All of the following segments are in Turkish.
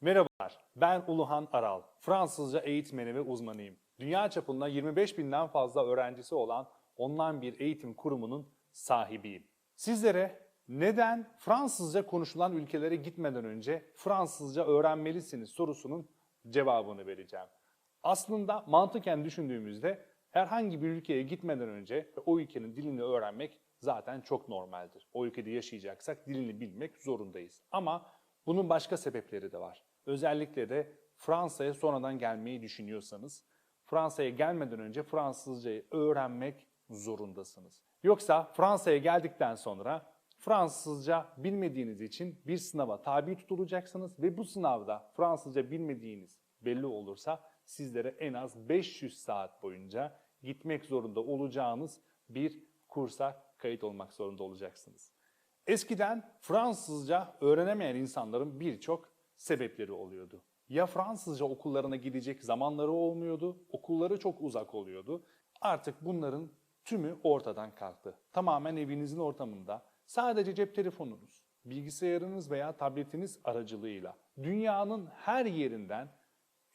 Merhabalar, ben Uluhan Aral. Fransızca eğitmeni ve uzmanıyım. Dünya çapında 25 binden fazla öğrencisi olan online bir eğitim kurumunun sahibiyim. Sizlere neden Fransızca konuşulan ülkelere gitmeden önce Fransızca öğrenmelisiniz sorusunun cevabını vereceğim. Aslında mantıken düşündüğümüzde herhangi bir ülkeye gitmeden önce o ülkenin dilini öğrenmek zaten çok normaldir. O ülkede yaşayacaksak dilini bilmek zorundayız. Ama bunun başka sebepleri de var. Özellikle de Fransa'ya sonradan gelmeyi düşünüyorsanız Fransa'ya gelmeden önce Fransızcayı öğrenmek zorundasınız. Yoksa Fransa'ya geldikten sonra Fransızca bilmediğiniz için bir sınava tabi tutulacaksınız ve bu sınavda Fransızca bilmediğiniz belli olursa sizlere en az 500 saat boyunca gitmek zorunda olacağınız bir kursa kayıt olmak zorunda olacaksınız. Eskiden Fransızca öğrenemeyen insanların birçok sebepleri oluyordu. Ya Fransızca okullarına gidecek zamanları olmuyordu, okulları çok uzak oluyordu. Artık bunların tümü ortadan kalktı. Tamamen evinizin ortamında sadece cep telefonunuz, bilgisayarınız veya tabletiniz aracılığıyla dünyanın her yerinden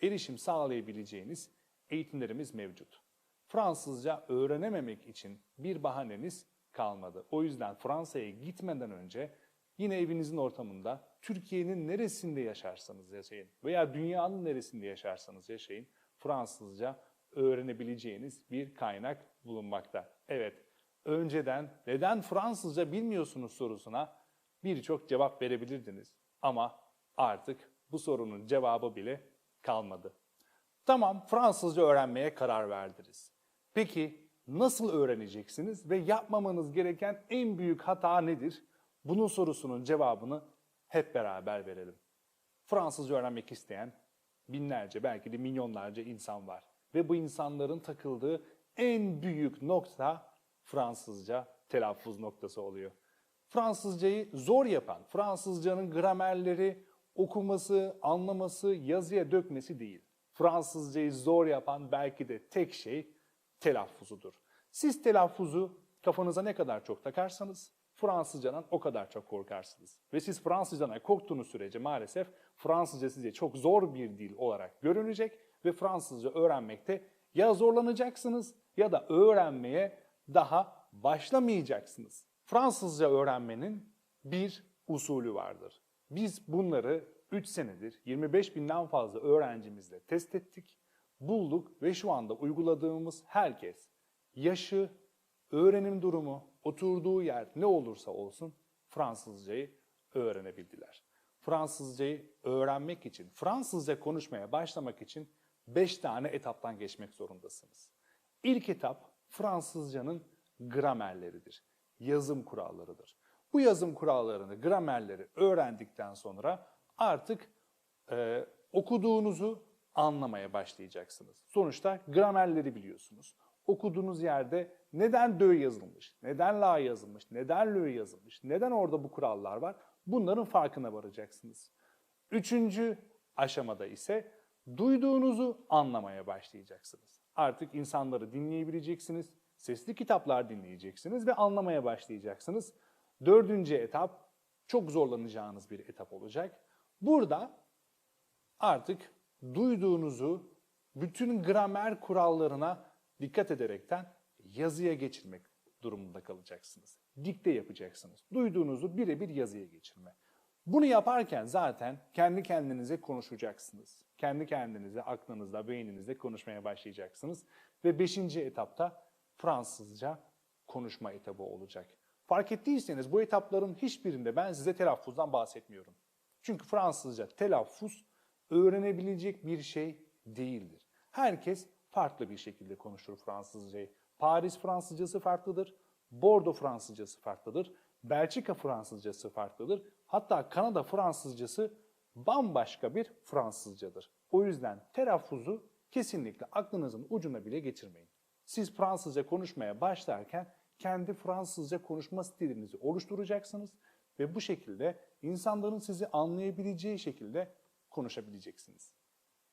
erişim sağlayabileceğiniz eğitimlerimiz mevcut. Fransızca öğrenememek için bir bahaneniz kalmadı. O yüzden Fransa'ya gitmeden önce yine evinizin ortamında Türkiye'nin neresinde yaşarsanız yaşayın veya dünyanın neresinde yaşarsanız yaşayın Fransızca öğrenebileceğiniz bir kaynak bulunmakta. Evet, önceden neden Fransızca bilmiyorsunuz sorusuna birçok cevap verebilirdiniz ama artık bu sorunun cevabı bile kalmadı. Tamam Fransızca öğrenmeye karar verdiniz. Peki nasıl öğreneceksiniz ve yapmamanız gereken en büyük hata nedir? Bunun sorusunun cevabını hep beraber verelim. Fransızca öğrenmek isteyen binlerce belki de milyonlarca insan var. Ve bu insanların takıldığı en büyük nokta Fransızca telaffuz noktası oluyor. Fransızcayı zor yapan, Fransızcanın gramerleri, okuması, anlaması, yazıya dökmesi değil. Fransızcayı zor yapan belki de tek şey telaffuzudur. Siz telaffuzu kafanıza ne kadar çok takarsanız Fransızcadan o kadar çok korkarsınız. Ve siz Fransızcadan korktuğunuz sürece maalesef Fransızca size çok zor bir dil olarak görünecek ve Fransızca öğrenmekte ya zorlanacaksınız ya da öğrenmeye daha başlamayacaksınız. Fransızca öğrenmenin bir usulü vardır. Biz bunları 3 senedir 25 binden fazla öğrencimizle test ettik, bulduk ve şu anda uyguladığımız herkes yaşı, öğrenim durumu, oturduğu yer ne olursa olsun Fransızcayı öğrenebildiler. Fransızcayı öğrenmek için, Fransızca konuşmaya başlamak için 5 tane etaptan geçmek zorundasınız. İlk etap Fransızcanın gramerleridir, yazım kurallarıdır. Bu yazım kurallarını, gramerleri öğrendikten sonra artık e, okuduğunuzu anlamaya başlayacaksınız. Sonuçta gramerleri biliyorsunuz. Okuduğunuz yerde neden dö yazılmış, neden la yazılmış, neden lö yazılmış, neden orada bu kurallar var bunların farkına varacaksınız. Üçüncü aşamada ise duyduğunuzu anlamaya başlayacaksınız. Artık insanları dinleyebileceksiniz, sesli kitaplar dinleyeceksiniz ve anlamaya başlayacaksınız. Dördüncü etap çok zorlanacağınız bir etap olacak. Burada artık duyduğunuzu bütün gramer kurallarına dikkat ederekten yazıya geçirmek durumunda kalacaksınız. Dikte yapacaksınız. Duyduğunuzu birebir yazıya geçirme. Bunu yaparken zaten kendi kendinize konuşacaksınız. Kendi kendinize, aklınızda, beyninizde konuşmaya başlayacaksınız. Ve beşinci etapta Fransızca konuşma etabı olacak. Fark ettiyseniz bu etapların hiçbirinde ben size telaffuzdan bahsetmiyorum. Çünkü Fransızca telaffuz öğrenebilecek bir şey değildir. Herkes farklı bir şekilde konuşur Fransızcayı. Paris Fransızcası farklıdır, Bordeaux Fransızcası farklıdır, Belçika Fransızcası farklıdır. Hatta Kanada Fransızcası bambaşka bir Fransızcadır. O yüzden telaffuzu kesinlikle aklınızın ucuna bile getirmeyin. Siz Fransızca konuşmaya başlarken kendi Fransızca konuşma stilinizi oluşturacaksınız ve bu şekilde insanların sizi anlayabileceği şekilde konuşabileceksiniz.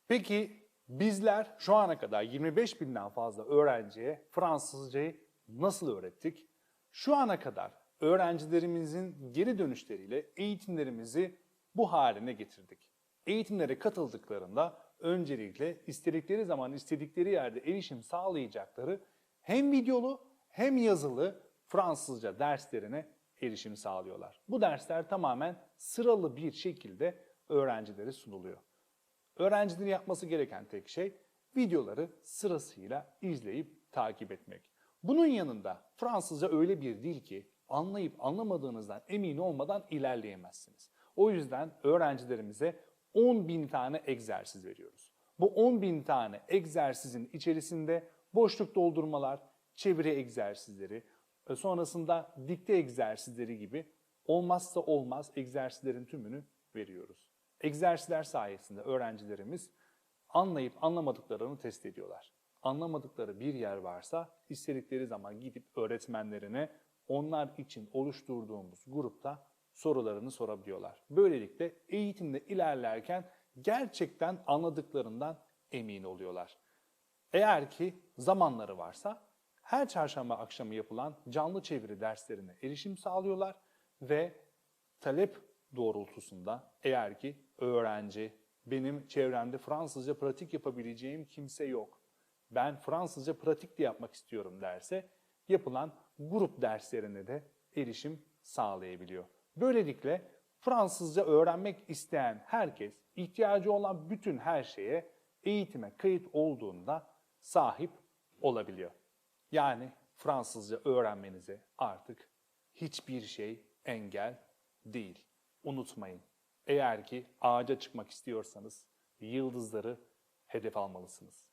Peki bizler şu ana kadar 25 binden fazla öğrenciye Fransızcayı nasıl öğrettik? Şu ana kadar öğrencilerimizin geri dönüşleriyle eğitimlerimizi bu haline getirdik. Eğitimlere katıldıklarında öncelikle istedikleri zaman istedikleri yerde erişim sağlayacakları hem videolu hem yazılı Fransızca derslerine erişim sağlıyorlar. Bu dersler tamamen sıralı bir şekilde öğrencilere sunuluyor. Öğrencilerin yapması gereken tek şey videoları sırasıyla izleyip takip etmek. Bunun yanında Fransızca öyle bir dil ki anlayıp anlamadığınızdan emin olmadan ilerleyemezsiniz. O yüzden öğrencilerimize 10 bin tane egzersiz veriyoruz. Bu 10 bin tane egzersizin içerisinde boşluk doldurmalar, çeviri egzersizleri, e, sonrasında dikte egzersizleri gibi olmazsa olmaz egzersizlerin tümünü veriyoruz. Egzersizler sayesinde öğrencilerimiz anlayıp anlamadıklarını test ediyorlar. Anlamadıkları bir yer varsa istedikleri zaman gidip öğretmenlerine onlar için oluşturduğumuz grupta sorularını sorabiliyorlar. Böylelikle eğitimde ilerlerken gerçekten anladıklarından emin oluyorlar. Eğer ki zamanları varsa her çarşamba akşamı yapılan canlı çeviri derslerine erişim sağlıyorlar ve talep doğrultusunda eğer ki öğrenci benim çevremde Fransızca pratik yapabileceğim kimse yok. Ben Fransızca pratik de yapmak istiyorum derse yapılan grup derslerine de erişim sağlayabiliyor. Böylelikle Fransızca öğrenmek isteyen herkes ihtiyacı olan bütün her şeye eğitime kayıt olduğunda sahip olabiliyor. Yani Fransızca öğrenmenize artık hiçbir şey engel değil. Unutmayın. Eğer ki ağaca çıkmak istiyorsanız yıldızları hedef almalısınız.